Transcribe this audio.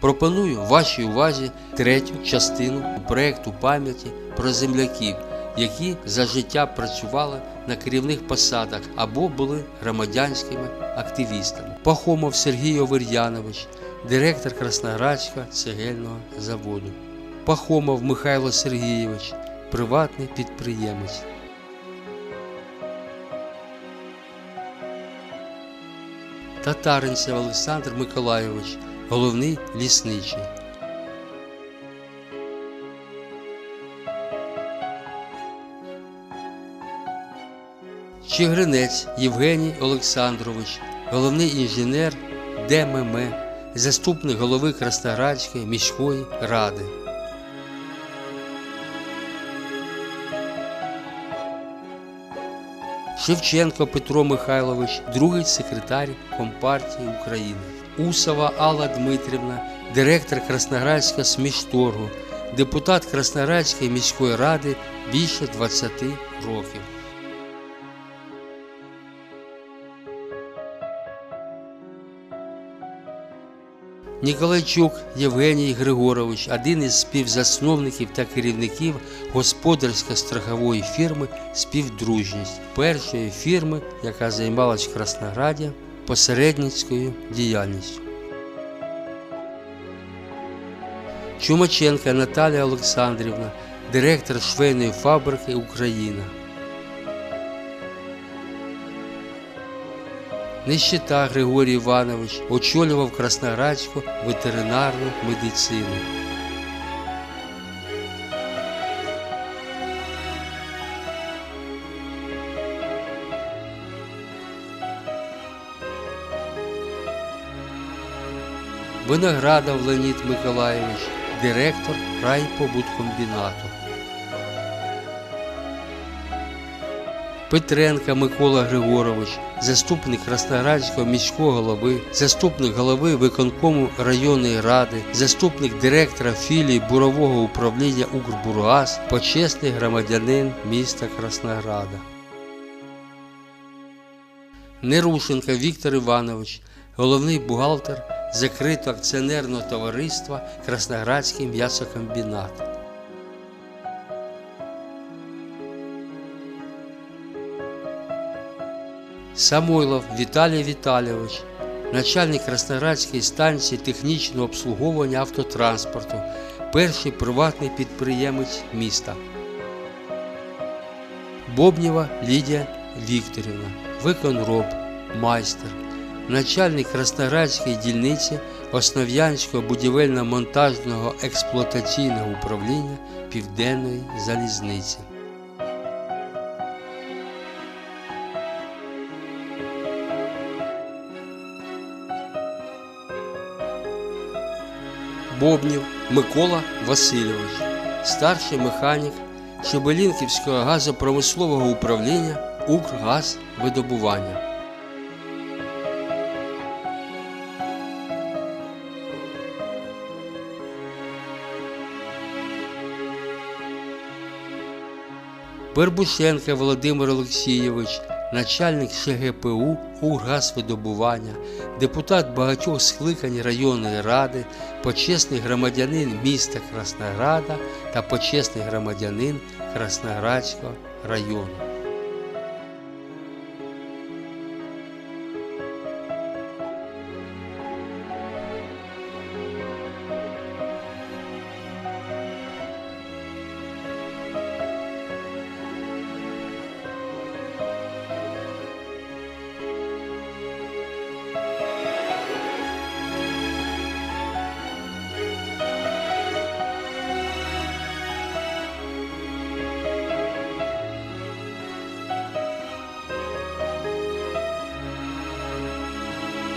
Пропоную вашій увазі третю частину проєкту пам'яті про земляків, які за життя працювали на керівних посадах або були громадянськими активістами. Пахомов Сергій Овер'янович, директор Красноградського цегельного заводу. Пахомов Михайло Сергійович, приватний підприємець. Татаринцев Олександр Миколайович, головний лісничий. Чигринець Євгеній Олександрович, головний інженер ДММ, заступник голови Красноградської міської ради. Шевченко Петро Михайлович, другий секретар Компартії України. Усова Алла Дмитрівна, директор Красноградського смішторгу, депутат Красноградської міської ради більше 20 років. Ніколайчук Євгеній Григорович, один із співзасновників та керівників господарсько-страхової фірми Співдружність, першої фірми, яка займалась в Краснограді посередницькою діяльністю. Чумаченка Наталія Олександрівна, директор швейної фабрики Україна. Нищета Григорій Іванович очолював Красноградську ветеринарну медицину. Виноградов Леонід Миколайович, директор райпобуткомбінату. Петренка Микола Григорович, заступник Красноградського міського голови, заступник голови виконкому районної ради, заступник директора філії бурового управління Укрбургаз, почесний громадянин міста Краснограда. Нерушенко Віктор Іванович, головний бухгалтер закритого акціонерного товариства Красноградський м'ясокомбінат. Самойлов Віталій Віталійович, начальник Красноградської станції технічного обслуговування автотранспорту, перший приватний підприємець міста. Бобнєва Лідія Вікторівна, виконроб, майстер, начальник Красноградської дільниці Основ'янського будівельно-монтажного експлуатаційного управління Південної залізниці. Бобнів Микола Васильович, старший механік Чебелінківського газопромислового управління Укргазвидобування. Бербушенко Володимир Олексійович, начальник ШГПУ «Ургазвидобування», депутат багатьох скликань районної ради, почесний громадянин міста Краснограда та почесний громадянин Красноградського району.